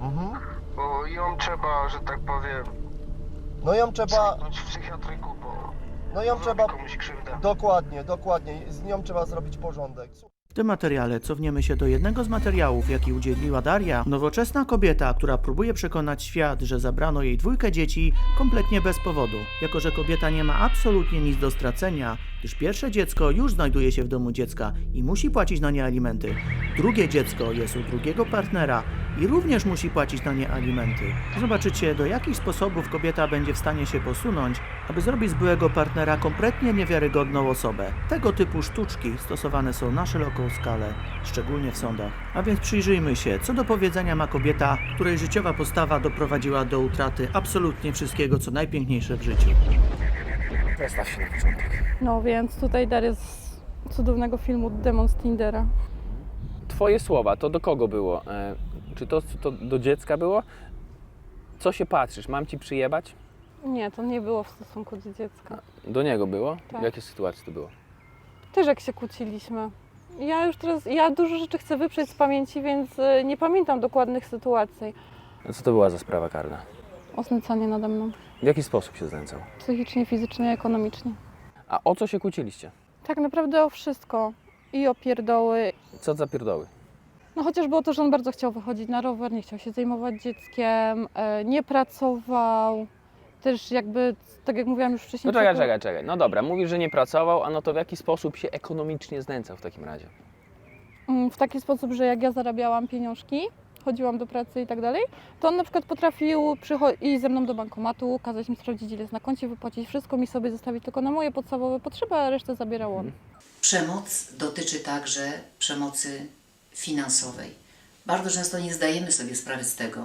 Mhm. Bo ją trzeba, że tak powiem, No ją trzeba, zamknąć w psychiatryku, bo no ją zrobi trzeba, komuś krzywdę. dokładnie, dokładnie, z nią trzeba zrobić porządek. W tym materiale cofniemy się do jednego z materiałów, jaki udzieliła Daria, nowoczesna kobieta, która próbuje przekonać świat, że zabrano jej dwójkę dzieci kompletnie bez powodu. Jako, że kobieta nie ma absolutnie nic do stracenia, gdyż pierwsze dziecko już znajduje się w domu dziecka i musi płacić na nie alimenty. Drugie dziecko jest u drugiego partnera i również musi płacić na nie alimenty. Zobaczycie, do jakich sposobów kobieta będzie w stanie się posunąć, aby zrobić z byłego partnera kompletnie niewiarygodną osobę. Tego typu sztuczki stosowane są na szeroką skalę, szczególnie w sądach. A więc przyjrzyjmy się, co do powiedzenia ma kobieta, której życiowa postawa doprowadziła do utraty absolutnie wszystkiego, co najpiękniejsze w życiu. Przedstaw się na początek. No więc tutaj Daria z cudownego filmu Demon z Tindera. Twoje słowa, to do kogo było? E, czy to, to do dziecka było? Co się patrzysz? Mam ci przyjebać? Nie, to nie było w stosunku do dziecka. Do niego było? Tak. W jakiej sytuacji to było? Też jak się kłóciliśmy. Ja już teraz, ja dużo rzeczy chcę wyprzeć z pamięci, więc y, nie pamiętam dokładnych sytuacji. Co to była za sprawa karna? Osnęcanie nade mną. W jaki sposób się znęcał? Psychicznie, fizycznie, ekonomicznie. A o co się kłóciliście? Tak naprawdę o wszystko. I o pierdoły. Co za pierdoły? No chociażby o to, że on bardzo chciał wychodzić na rower, nie chciał się zajmować dzieckiem, e, nie pracował. Też jakby, tak jak mówiłam już wcześniej... No czekaj, przekro- czekaj, czekaj. No dobra, mówisz, że nie pracował, a no to w jaki sposób się ekonomicznie znęcał w takim razie? Mm, w taki sposób, że jak ja zarabiałam pieniążki, chodziłam do pracy i tak dalej, to on na przykład potrafił iść ze mną do bankomatu, kazać mi sprawdzić ile jest na koncie, wypłacić wszystko, mi sobie zostawić tylko na moje podstawowe potrzeby, a resztę zabierał on. Przemoc dotyczy także przemocy finansowej. Bardzo często nie zdajemy sobie sprawy z tego,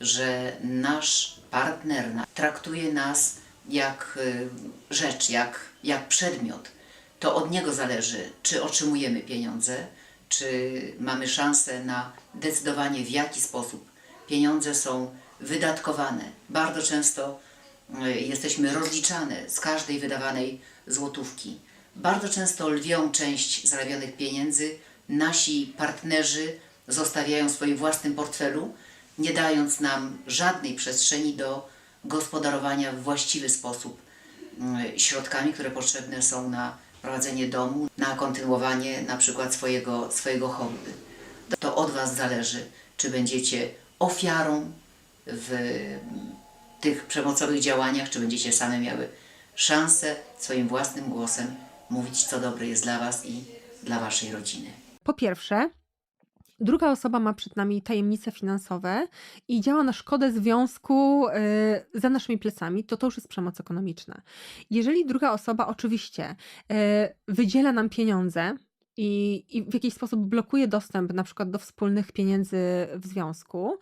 że nasz partner traktuje nas jak y, rzecz, jak, jak przedmiot. To od niego zależy, czy otrzymujemy pieniądze, czy mamy szansę na decydowanie, w jaki sposób pieniądze są wydatkowane. Bardzo często y, jesteśmy rozliczane z każdej wydawanej złotówki. Bardzo często lwią część zarabionych pieniędzy nasi partnerzy zostawiają w swoim własnym portfelu, nie dając nam żadnej przestrzeni do gospodarowania w właściwy sposób mm, środkami, które potrzebne są na prowadzenie domu, na kontynuowanie na przykład swojego, swojego hobby. To od Was zależy, czy będziecie ofiarą w tych przemocowych działaniach, czy będziecie same miały szansę swoim własnym głosem mówić, co dobre jest dla Was i dla Waszej rodziny. Po pierwsze, druga osoba ma przed nami tajemnice finansowe i działa na szkodę związku y, za naszymi plecami, to to już jest przemoc ekonomiczna. Jeżeli druga osoba oczywiście y, wydziela nam pieniądze, i, I w jakiś sposób blokuje dostęp na przykład do wspólnych pieniędzy w związku.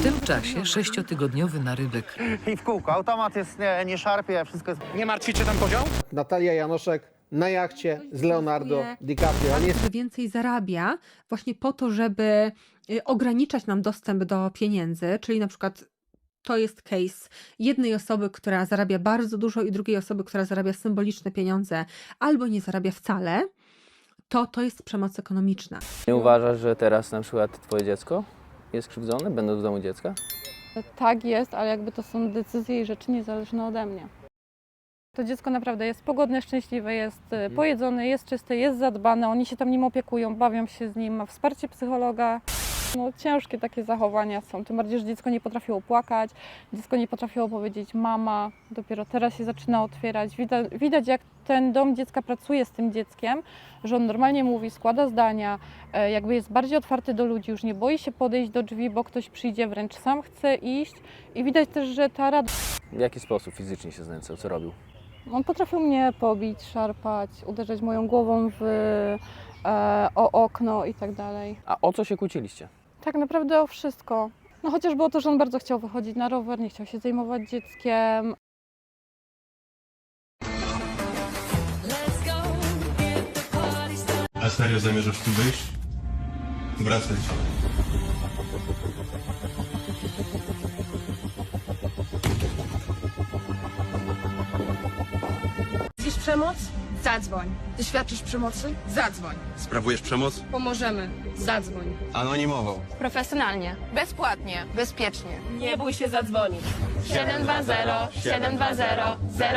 W tym czasie sześciotygodniowy narybek I w kółko. Automat jest, nie, nie szarpie, wszystko jest... Nie martwicie ten podział? Natalia Janoszek na jachcie z Leonardo DiCaprio. On jest więcej zarabia właśnie po to, żeby y, ograniczać nam dostęp do pieniędzy, czyli na przykład to jest case jednej osoby, która zarabia bardzo dużo i drugiej osoby, która zarabia symboliczne pieniądze albo nie zarabia wcale, to to jest przemoc ekonomiczna. Nie uważasz, że teraz na przykład twoje dziecko jest krzywdzone, będąc w domu dziecka? Tak jest, ale jakby to są decyzje i rzeczy niezależne ode mnie. To dziecko naprawdę jest pogodne, szczęśliwe, jest y, pojedzone, jest czyste, jest zadbane, oni się tam nim opiekują, bawią się z nim, ma wsparcie psychologa. No, ciężkie takie zachowania są, tym bardziej, że dziecko nie potrafiło płakać, dziecko nie potrafiło powiedzieć mama, dopiero teraz się zaczyna otwierać. Widać, widać jak ten dom dziecka pracuje z tym dzieckiem, że on normalnie mówi, składa zdania, e, jakby jest bardziej otwarty do ludzi, już nie boi się podejść do drzwi, bo ktoś przyjdzie, wręcz sam chce iść i widać też, że ta radość W jaki sposób fizycznie się znęcał? Co robił? On potrafił mnie pobić, szarpać, uderzać moją głową w, e, o okno i tak dalej. A o co się kłóciliście? Tak naprawdę o wszystko. No chociażby o to, że on bardzo chciał wychodzić na rower, nie chciał się zajmować dzieckiem. A serio zamierzasz tu wyjść? Wracać. Przemoc? Zadzwoń. Doświadczysz przemocy? Zadzwoń. Sprawujesz przemoc? Pomożemy. Zadzwoń. Anonimowo. Profesjonalnie. Bezpłatnie. Bezpiecznie. Nie bój się zadzwonić. 720 720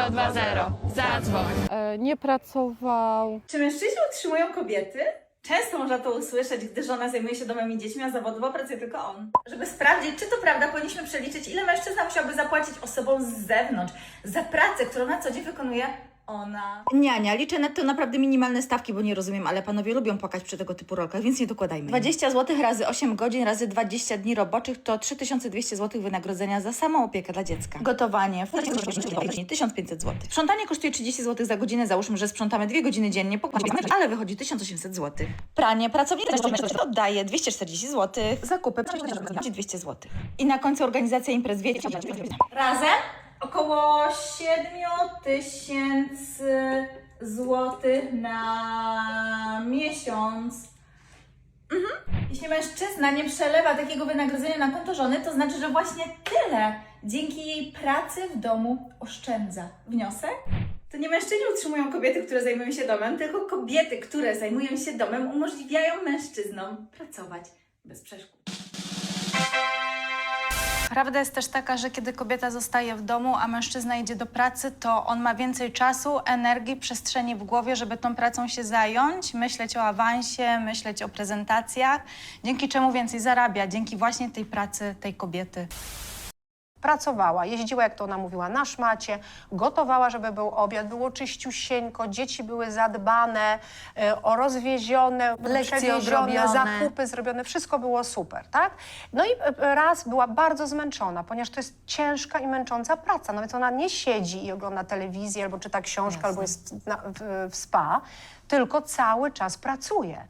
020. Zadzwoń. E, nie pracował. Czy mężczyźni utrzymują kobiety? Często można to usłyszeć, gdy żona zajmuje się domem i dziećmi, a zawodowo pracuje tylko on. Żeby sprawdzić, czy to prawda, powinniśmy przeliczyć, ile mężczyzna musiałby zapłacić osobom z zewnątrz za pracę, którą na co dzień wykonuje ona. Niania, liczę na to naprawdę minimalne stawki, bo nie rozumiem, ale panowie lubią płakać przy tego typu rolkach, więc nie dokładajmy. 20 zł razy 8 godzin razy 20 dni roboczych to 3200 zł wynagrodzenia za samą opiekę dla dziecka. Gotowanie 1500 zł. Sprzątanie kosztuje 30 zł za godzinę, załóżmy, że sprzątamy 2 godziny dziennie, ale wychodzi 1800 zł. Pranie, pracownik oddaje 240 zł, zakupy 200 zł. I na końcu organizacja imprez, wiecie, Razem około 7 tysięcy złotych na miesiąc. Mhm. Jeśli mężczyzna nie przelewa takiego wynagrodzenia na konto żony, to znaczy, że właśnie tyle dzięki jej pracy w domu oszczędza. Wniosek? To nie mężczyźni utrzymują kobiety, które zajmują się domem, tylko kobiety, które zajmują się domem, umożliwiają mężczyznom pracować bez przeszkód. Prawda jest też taka, że kiedy kobieta zostaje w domu, a mężczyzna idzie do pracy, to on ma więcej czasu, energii, przestrzeni w głowie, żeby tą pracą się zająć, myśleć o awansie, myśleć o prezentacjach, dzięki czemu więcej zarabia, dzięki właśnie tej pracy tej kobiety. Pracowała, jeździła, jak to ona mówiła, na szmacie, gotowała, żeby był obiad, było czyściusieńko, dzieci były zadbane, e, o rozwiezione, Lekcje przewiezione, odrobione. zakupy zrobione, wszystko było super, tak? No i e, raz była bardzo zmęczona, ponieważ to jest ciężka i męcząca praca, no więc ona nie siedzi i ogląda telewizję, albo czyta książkę, albo jest na, w, w spa, tylko cały czas pracuje.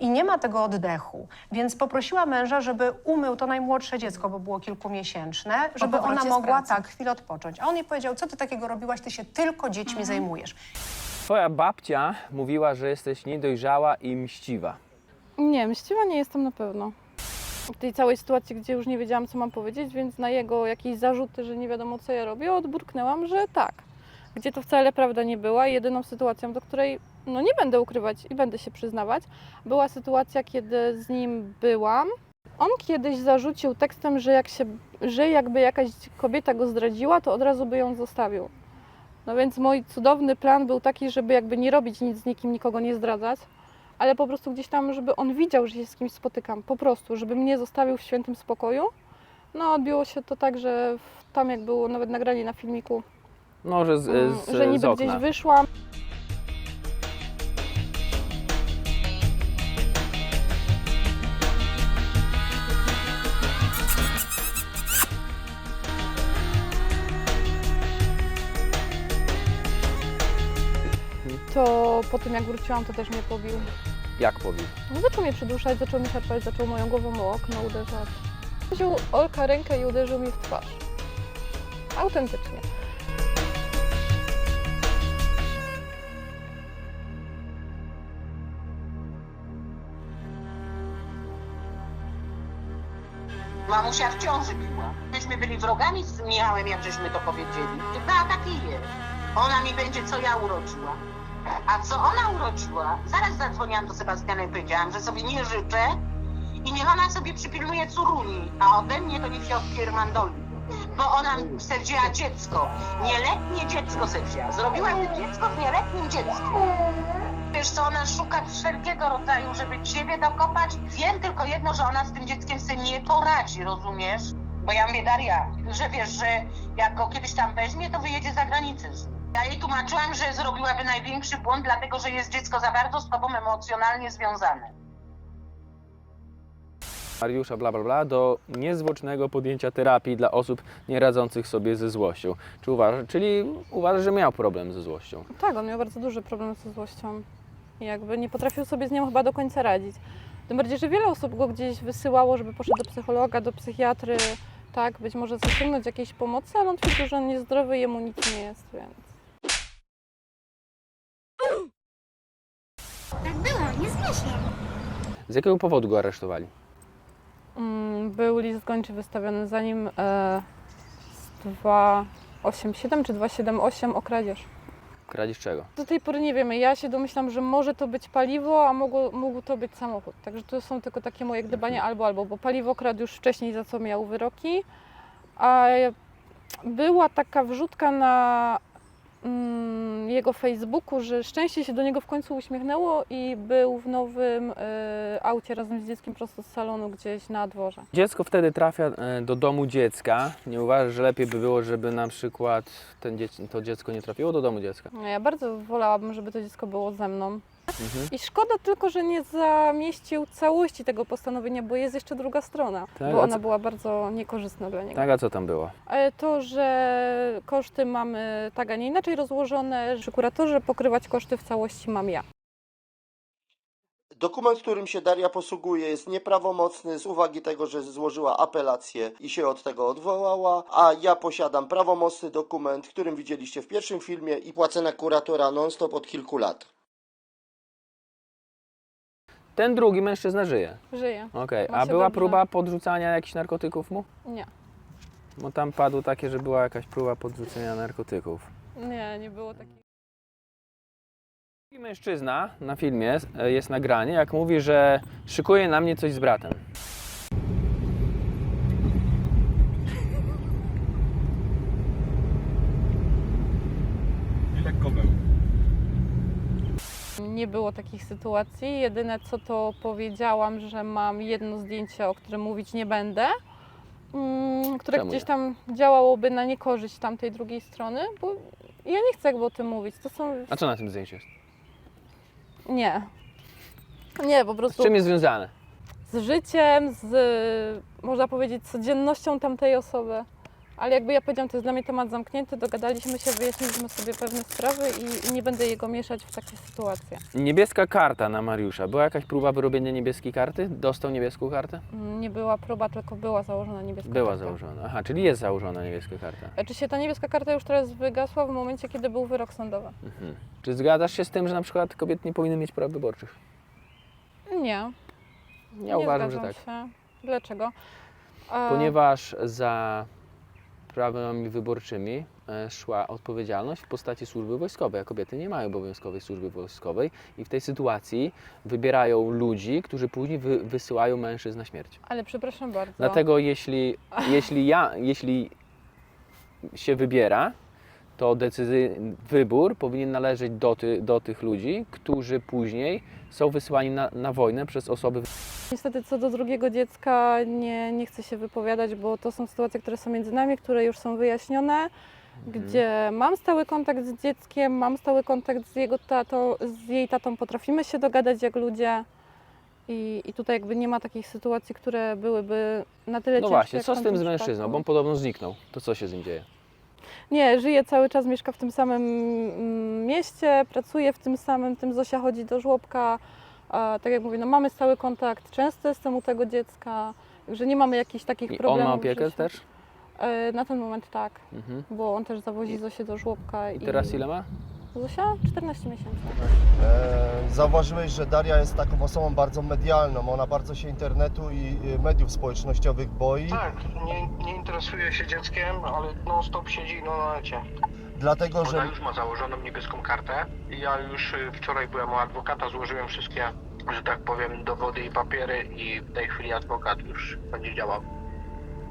I nie ma tego oddechu, więc poprosiła męża, żeby umył to najmłodsze dziecko, bo było kilkumiesięczne, żeby powrocie ona z mogła pracy. tak chwilę odpocząć. A on jej powiedział, co ty takiego robiłaś, ty się tylko dziećmi zajmujesz. Twoja babcia mówiła, że jesteś niedojrzała i mściwa. Nie, mściwa nie jestem na pewno. W tej całej sytuacji, gdzie już nie wiedziałam, co mam powiedzieć, więc na jego jakieś zarzuty, że nie wiadomo, co ja robię, odburknęłam, że tak. Gdzie to wcale prawda nie była. Jedyną sytuacją, do której no nie będę ukrywać i będę się przyznawać, była sytuacja, kiedy z nim byłam. On kiedyś zarzucił tekstem, że, jak się, że jakby jakaś kobieta go zdradziła, to od razu by ją zostawił. No więc mój cudowny plan był taki, żeby jakby nie robić nic z nikim, nikogo nie zdradzać, ale po prostu gdzieś tam, żeby on widział, że się z kimś spotykam, po prostu, żeby mnie zostawił w świętym spokoju. No odbiło się to tak, że tam jak było nawet nagranie na filmiku, No, że z, mm, z, że z niby okna. gdzieś wyszłam. To po tym jak wróciłam, to też mnie pobił. Jak pobił? No, zaczął mnie przyduszać, zaczął mnie szarpać, zaczął moją głową o okno uderzać. Wziął Olka rękę i uderzył mi w twarz. Autentycznie. Mamusia w ciąży biła. Myśmy byli wrogami z Michałem, jak żeśmy to powiedzieli. Beata pije. Ona mi będzie, co ja urodziła. A co ona urodziła? Zaraz zadzwoniłam do Sebastiana i powiedziałam, że sobie nie życzę i niech ona sobie przypilnuje córuni, a ode mnie to niech się odpiermandoli. Bo ona se dziecko, nieletnie dziecko se wzięła. Zrobiła dziecko w nieletnim dziecku. Wiesz co, ona szuka wszelkiego rodzaju, żeby ciebie dokopać. Wiem tylko jedno, że ona z tym dzieckiem sobie nie poradzi, rozumiesz? Bo ja mówię, Daria, że wiesz, że jak go kiedyś tam weźmie, to wyjedzie za granicę. Ja jej tłumaczyłam, że zrobiłaby największy błąd, dlatego że jest dziecko za bardzo z tobą emocjonalnie związane. Mariusza, bla, bla, bla, do niezwłocznego podjęcia terapii dla osób nieradzących sobie ze złością. Czy uważasz, czyli uważasz, że miał problem ze złością? Tak, on miał bardzo duży problem ze złością. I jakby nie potrafił sobie z nią chyba do końca radzić. Tym bardziej, że wiele osób go gdzieś wysyłało, żeby poszedł do psychologa, do psychiatry, tak, być może zasięgnąć jakiejś pomocy, ale on twierdził, że on jest zdrowy jemu nic nie jest, więc... Z jakiego powodu go aresztowali? Mm, Był list gończy wystawiony za nim e, z 287 czy 278 o kradzież. Kradzież czego? Do tej pory nie wiemy. Ja się domyślam, że może to być paliwo, a mógł, mógł to być samochód. Także to są tylko takie moje gdybania albo albo, bo paliwo kradł już wcześniej, za co miał wyroki. A była taka wrzutka na jego Facebooku, że szczęście się do niego w końcu uśmiechnęło i był w nowym y, aucie razem z dzieckiem prosto z salonu gdzieś na dworze. Dziecko wtedy trafia e, do domu dziecka. Nie uważasz, że lepiej by było, żeby na przykład ten to dziecko nie trafiło do domu dziecka? No, Ja bardzo wolałabym, żeby to dziecko było ze mną. Mhm. I szkoda tylko, że nie zamieścił całości tego postanowienia, bo jest jeszcze druga strona, Tak, bo ona co- była bardzo niekorzystna dla niego. Tak, a co tam było? Ale to, że koszty mamy tak, a nie inaczej rozłożone, że kuratorze pokrywać koszty w całości mam ja. Dokument, którym się Daria posługuje, jest nieprawomocny z uwagi tego, że złożyła apelację i się od tego odwołała, a ja posiadam prawomocny dokument, którym widzieliście w pierwszym filmie i płacę na kuratora non-stop od kilku lat. Ten drugi mężczyzna żyje. Żyje. Okej, Ma a się była dobrze. próba podrzucania jakichś narkotyków mu? Nie. Bo tam padło takie, że była jakaś próba podrzucenia narkotyków. Nie, nie było takiego. Drugi mężczyzna na filmie e, jest nagranie, jak mówi, że szykuje na mnie coś z bratem. Nie było takich sytuacji. Jedyne co to powiedziałam, że mam jedno zdjęcie, o którym mówić nie będę, mm, które Czemu gdzieś nie? tam działałoby na niekorzyść tamtej drugiej strony, bo ja nie chcę jakby o tym mówić. To są. A co na tym zdjęciu jest? Nie. Nie, po Z prostu czym jest związane? z życiem, z można powiedzieć codziennością tamtej osoby. Ale jakby ja powiedziałam, to jest dla mnie temat zamknięty, dogadaliśmy się, wyjaśniliśmy sobie pewne sprawy i, i nie będę jego mieszać w takie sytuacje. Niebieska karta na Mariusza. Była jakaś próba wyrobienia niebieskiej karty? Dostał niebieską kartę? Mm, Nie była próba, tylko była założona niebieska Była karta. założona. Aha, czyli jest założona niebieska karta. E, Czy się ta niebieska karta już teraz wygasła w momencie, kiedy był wyrok sądowy? Mhm. Czy zgadzasz się z tym, że na przykład kobiety nie powinny mieć praw wyborczych? Nie. Ja uważam, że zgadzam tak. Się. Dlaczego? E, Ponieważ za prawami wyborczymi e, szła odpowiedzialność w postaci służby wojskowej, a kobiety nie mają obowiązkowej służby wojskowej i w tej sytuacji wybierają ludzi, którzy później wy, wysyłają mężczyzn na śmierć. Ale przepraszam bardzo. Dlatego jeśli, jeśli ja, jeśli się wybiera, to decyzy, wybór powinien należeć do, ty, do tych ludzi, którzy później są wysyłani na, na wojnę przez osoby Niestety co do drugiego dziecka nie, nie chcę się wypowiadać, bo to są sytuacje, które są między nami, które już są wyjaśnione, Mhm. gdzie mam stały kontakt z dzieckiem, mam stały kontakt z jego tatą, z jej tatą, potrafimy się dogadać jak ludzie. I, I tutaj jakby nie ma takich sytuacji, które byłyby na tyle No ciężkie. właśnie, jak co w z tym z mężczyzną? Bo on podobno zniknął. To co się z nim dzieje? Nie, żyje cały czas, mieszka w tym samym mm, mieście, pracuje w tym samym, tym Zosia chodzi do żłobka. A, tak jak mówię, no mamy stały kontakt, często jestem u tego dziecka, że nie mamy jakichś takich I on problemów. ma w opiekę też? E, Na ten moment tak, Mhm. bo on też zawozi Zosię do żłobka. I teraz ile ma? Zosia? 14 miesięcy. E, zauważyłeś, że Daria jest taką osobą bardzo medialną. Ona bardzo się internetu i y, mediów społecznościowych boi. Tak, nie, nie interesuje się dzieckiem, ale non stop siedzi no, na necie. Dlatego, Ona że już ma założoną niebieską kartę. Ja już y, wczoraj byłem u adwokata, złożyłem wszystkie, że tak powiem, dowody i papiery i w tej chwili adwokat już będzie działał.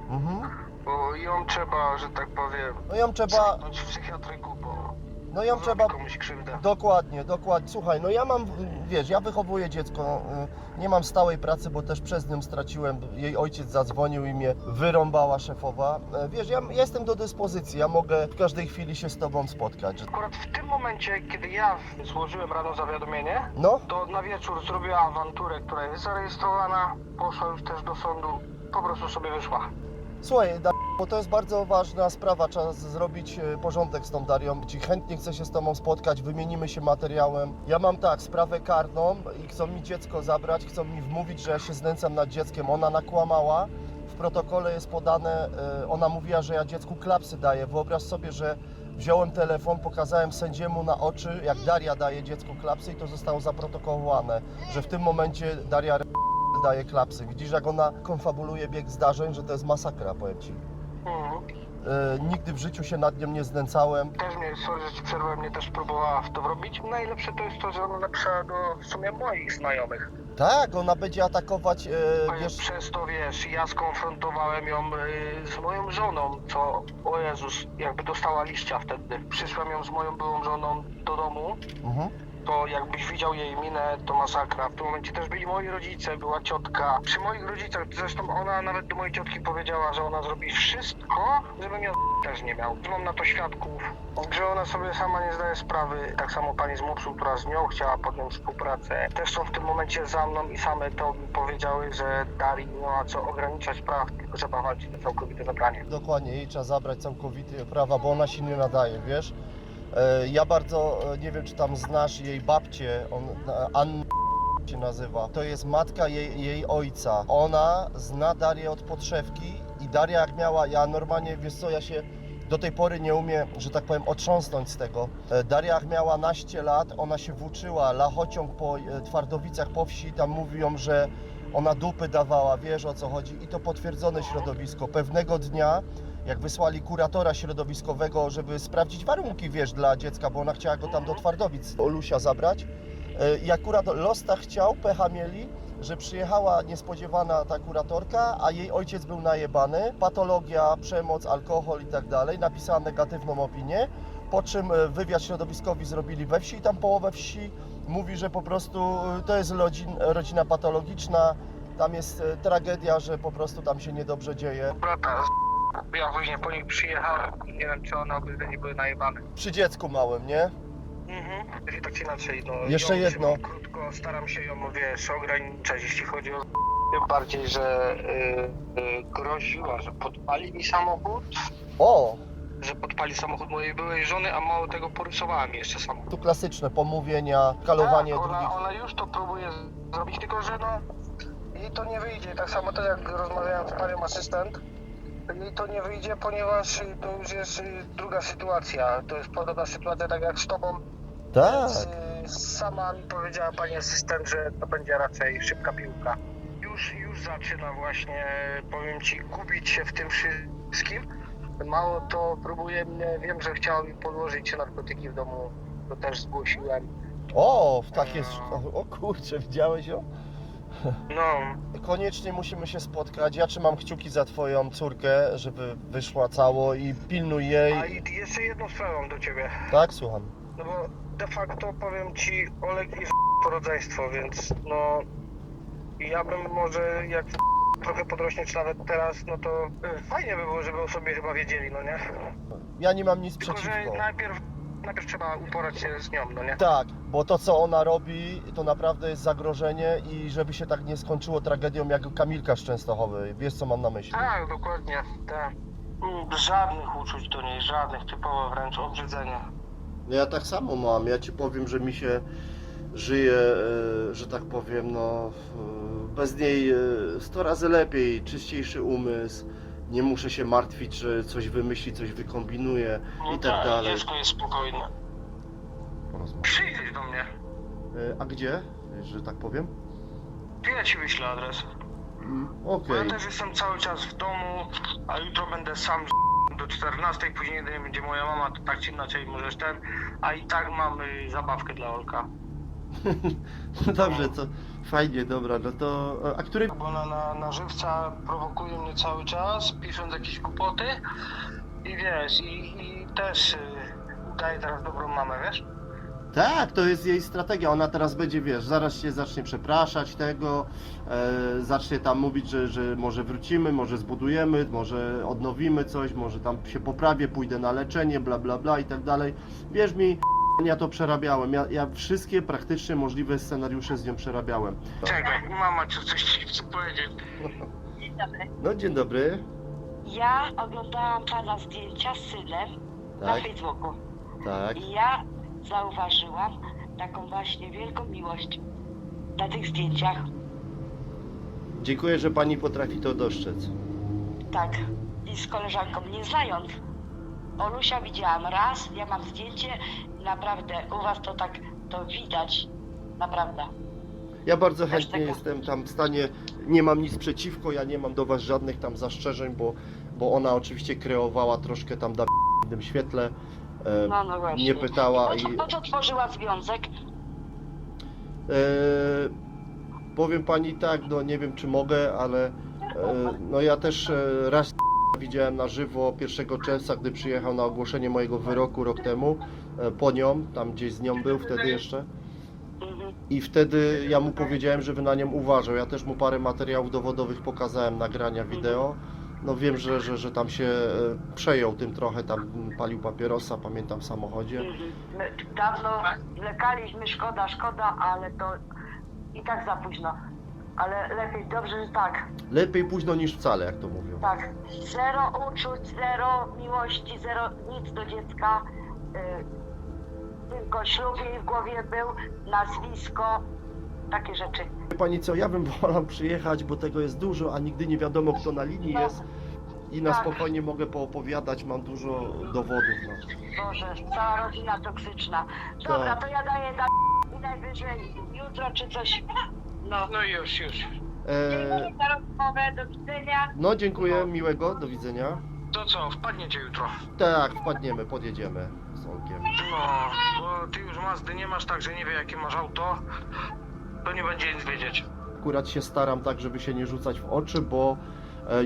Mhm. Bo ją trzeba, że tak powiem, No ją trzeba, zamknąć w psychiatryku, bo no ją zrobi trzeba komuś krzywdę. Dokładnie, dokładnie. Słuchaj, no ja mam, wiesz, ja wychowuję dziecko, y, nie mam stałej pracy, bo też przez nią straciłem. Jej ojciec zadzwonił i mnie wyrąbała szefowa. E, Wiesz, ja jestem do dyspozycji, ja mogę w każdej chwili się z tobą spotkać. Akurat w tym momencie, kiedy ja złożyłem rano zawiadomienie, No, to na wieczór zrobiła awanturę, która jest zarejestrowana, poszła już też do sądu, po prostu sobie wyszła. słuchaj, da- bo to jest bardzo ważna sprawa, z- zrobić e, porządek z tą Darią. Ci chętnie chcę się z tobą spotkać, wymienimy się materiałem. Ja mam tak, sprawę karną i chcą mi dziecko zabrać, chcą mi wmówić, że ja się znęcam nad dzieckiem. Ona nakłamała. W protokole jest podane, e, ona mówiła, że ja dziecku klapsy daję. Wyobraź sobie, że wziąłem telefon, pokazałem sędziemu na oczy, jak Daria daje dziecku klapsy i to zostało zaprotokołowane, że w tym momencie Daria daje klapsy. Widzisz, jak ona konfabuluje bieg zdarzeń, że to jest masakra, powiem Ci. E, nigdy w życiu się nad nią nie znęcałem. Też mnie, sorry, że ci przerwałem, mnie też próbowała w to wrobić. Najlepsze to jest to, że ona napisała do w sumie moich znajomych. Tak, ona będzie atakować, e, A wiesz, przez to wiesz, ja skonfrontowałem ją y, z moją żoną, co o Jezus, jakby dostała liścia wtedy. Przysłałem ją z moją byłą żoną do domu, mhm. To jakbyś widział jej minę, to masakra. W tym momencie też byli moi rodzice, była ciotka. Przy moich rodzicach, zresztą ona nawet do mojej ciotki powiedziała, że ona zrobi wszystko, żebym ja też nie miał. Mam na to świadków, że ona sobie sama nie zdaje sprawy. Tak samo pani z która z nią chciała podjąć współpracę, też są w tym momencie za mną i same to mi powiedziały, że Darii nie ma co ograniczać praw, tylko trzeba walczyć o całkowite zabranie. Dokładnie, jej trzeba zabrać całkowite prawa, bo ona się nie nadaje, wiesz. E, Ja bardzo, e, nie wiem czy tam znasz jej babcię, on, e, Anna się nazywa. To jest matka jej, jej ojca. Ona zna Darię od podszewki i Daria jak miała, ja normalnie, wiesz co, ja się do tej pory nie umiem, że tak powiem, otrząsnąć z tego. Daria miała naście lat, ona się włóczyła, lachociąg po Twardowicach, po wsi, tam mówią, że ona dupy dawała, wiesz o co chodzi i to potwierdzone środowisko. Pewnego dnia, jak wysłali kuratora środowiskowego, żeby sprawdzić warunki, wiesz, dla dziecka, bo ona chciała go tam do Twardowic, Olusia zabrać. E, I akurat los tak chciał, pecha mieli, że przyjechała niespodziewana ta kuratorka, a jej ojciec był najebany. Patologia, przemoc, alkohol i tak dalej. Napisała negatywną opinię, po czym e, wywiad środowiskowi zrobili we wsi i tam połowę wsi mówi, że po prostu e, to jest rodzin, rodzina patologiczna, tam jest tragedia, że po prostu tam się niedobrze dzieje. Brata, ja później po nich przyjechałem, nie wiem czy one obydwie nie były najebane. Przy dziecku małym, nie? Mhm. Czyli tak czy inaczej, no. Jeszcze ją jedno. trzymam Krótko, staram się ją, wiesz, ograniczać, jeśli chodzi o... Tym bardziej, że y, y, groziła, że podpali mi samochód, O, że podpali samochód mojej byłej żony, a mało tego porysowała mi jeszcze samochód. tu klasyczne pomówienia, kalowanie tak, drugich. ona, ona już to próbuje z- zrobić, tylko że no jej to nie wyjdzie. Tak samo to jak rozmawiałem z panią asystent, jej to nie wyjdzie, ponieważ y, to już jest y, druga sytuacja. To jest podobna sytuacja tak jak z tobą. Tak. Y, Sama mi powiedziała pani asystent, że to będzie raczej szybka piłka. Już, już zaczyna właśnie, powiem ci, gubić się w tym wszystkim. Mało to próbuje mnie, wiem, że chciała mi podłożyć narkotyki w domu, to też zgłosiłem. O, w takie. O, o kurczę, widziałeś ją? No, Koniecznie musimy się spotkać. Ja trzymam kciuki za twoją córkę, żeby wyszła cało i pilnuj jej. a i jeszcze jedną sprawę mam do ciebie. Tak, słucham. No bo de facto powiem ci, Oleg jest to rodzeństwo, więc no ja bym może jak trochę podrośnie, czy nawet teraz, no to y, fajnie by było, żeby o sobie chyba wiedzieli, no nie? Ja nie mam nic Tylko, przeciwko. że najpierw, najpierw trzeba uporać się z nią, no nie? Tak, bo to co ona robi, to naprawdę jest zagrożenie i żeby się tak nie skończyło tragedią jak Kamilka z Częstochowy. Wiesz co mam na myśli? Tak, dokładnie, tak. Żadnych uczuć do niej, żadnych, typowo wręcz obrzydzenie. No ja tak samo mam. Ja ci powiem, że mi się żyje, e, że tak powiem, no e, bez niej e, 100 razy lepiej, czyściejszy umysł. Nie muszę się martwić, że coś wymyśli, coś wykombinuje i tak dalej. Dziecko jest spokojne. Przyjdź do mnie. E, A gdzie, że tak powiem? To ja ci wyślę adres. Mm, Bo Okej. ja też jestem cały czas w domu, a jutro będę sam do 14, później nie będzie moja mama, to tak czy inaczej możesz ten, a i tak mamy zabawkę dla Olka. Dobrze, to fajnie, dobra, no to... A który... Bo ona na, na żywca prowokuje mnie cały czas, pisząc jakieś głupoty i wiesz, i, i też y, udaje teraz dobrą mamę, wiesz? Tak, to jest jej strategia. Ona teraz będzie, wiesz, zaraz się zacznie przepraszać tego, e, zacznie tam mówić, że, że może wrócimy, może zbudujemy, może odnowimy coś, może tam się poprawię, pójdę na leczenie, bla bla bla i tak dalej. Wierz mi, ja to przerabiałem. Ja, ja wszystkie praktycznie możliwe scenariusze z nią przerabiałem. Czekaj, mama ci coś ci chce powiedzieć. Dzień dobry. No dzień dobry. Ja oglądałam pana zdjęcia z synem na Tak. Facebooku. Tak. I ja zauważyłam taką właśnie wielką miłość na tych zdjęciach. Dziękuję, że pani potrafi to dostrzec. Tak. I z koleżanką nie znając. Olusia widziałam raz, ja mam zdjęcie. Naprawdę, u was to tak, to widać. Naprawdę. Ja bardzo chętnie tego. jestem tam w stanie, nie mam nic przeciwko, ja nie mam do Was żadnych tam zastrzeżeń, bo, bo ona oczywiście kreowała troszkę tam da w innym świetle, e, No, no właśnie. nie pytała I po co, po co tworzyła związek? E, powiem Pani tak, no nie wiem czy mogę, ale e, no ja też e, raz widziałem na żywo 1 czerwca, gdy przyjechał na ogłoszenie mojego wyroku rok temu, e, po nią, tam gdzieś z nią był wtedy jeszcze. I wtedy ja mu powiedziałem, żeby na nią uważał. Ja też mu parę materiałów dowodowych pokazałem, nagrania wideo. No wiem, że, że, że tam się e, przejął tym trochę, tam palił papierosa, pamiętam w samochodzie. My dawno lekaliśmy, szkoda, szkoda, ale to i tak za późno. Ale lepiej, dobrze, że tak. Lepiej późno niż wcale, jak to mówią. Tak. Zero uczuć, zero miłości, zero nic do dziecka. Y, tylko ślub jej w głowie był, nazwisko, takie rzeczy. Wie Pani co, ja bym wolał przyjechać, bo tego jest dużo, a nigdy nie wiadomo kto na linii No. jest. I na Tak. spokojnie mogę poopowiadać, mam dużo dowodów. No. Boże, cała rodzina toksyczna. Dobra, Tak. to ja daję da i najwyżej jutro czy coś. No, no już, już. E, Dzięki za rozmowę, do widzenia. no dziękuję, miłego, do widzenia. To co, wpadniecie jutro? Tak, wpadniemy, podjedziemy z Olkiem. No, bo ty już Mazdy nie masz, także nie wie jakie masz auto. To nie będzie nic wiedzieć. Akurat się staram tak, żeby się nie rzucać w oczy, bo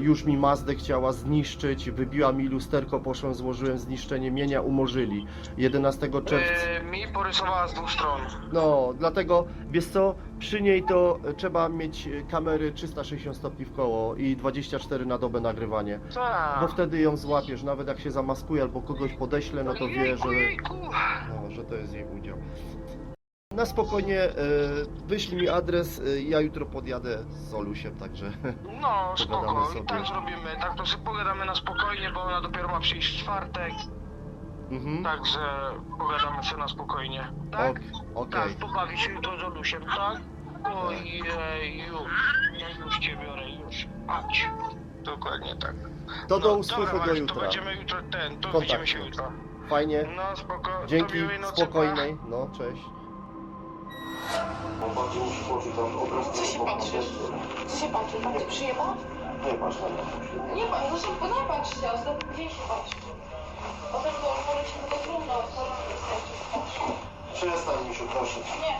już mi Mazdę chciała zniszczyć, wybiła mi lusterko, poszłem, złożyłem zniszczenie mienia, umorzyli. 11 czerwca. E, mi porysowała z dwóch stron. No, dlatego, wiesz co, przy niej to e, trzeba mieć e, kamery 360 stopni w koło i 24 na dobę nagrywanie. Tak. Bo wtedy ją złapiesz, nawet jak się zamaskuje albo kogoś podeśle, no to wie, że, no, że to jest jej udział. Na spokojnie, e, wyślij mi adres, e, ja jutro podjadę z Olusiem, także No, spoko, i sobie. tak zrobimy. Tak to sobie pogadamy na spokojnie, bo ona dopiero ma przyjść w czwartek. Mhm. Także pogadamy sobie na spokojnie. Tak? Ok, Okej. Tak, pobawi się jutro z Olusiem, tak? Ojej, już. Ja już cię biorę, już. Chodź. Dokładnie tak. To do No, usłychu dobra, do jutra. To będziemy jutro ten, to Kontaktu. widzimy się jutro. Fajnie. No spoko. Dzięki, Do miłej nocy, spokojnej. No, cześć. Co się patrzy? Co się patrzy? Pan ci przyjechał? Nie patrz na mnie. Nie patrz, no szybko, nie patrz się, ostatnio się patrzy. Potem go polecimy do trumny, Przestań, Misiu, proszę. Nie,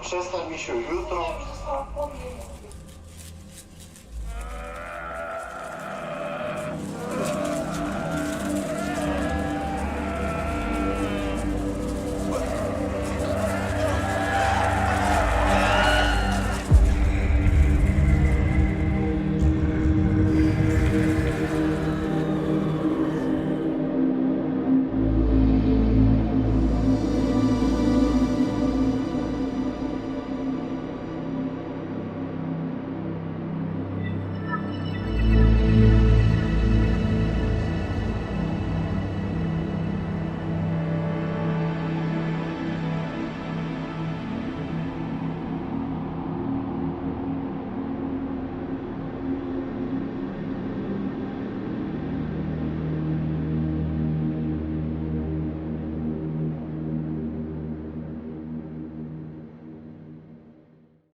Przestań, Misiu, jutro. nie, już została w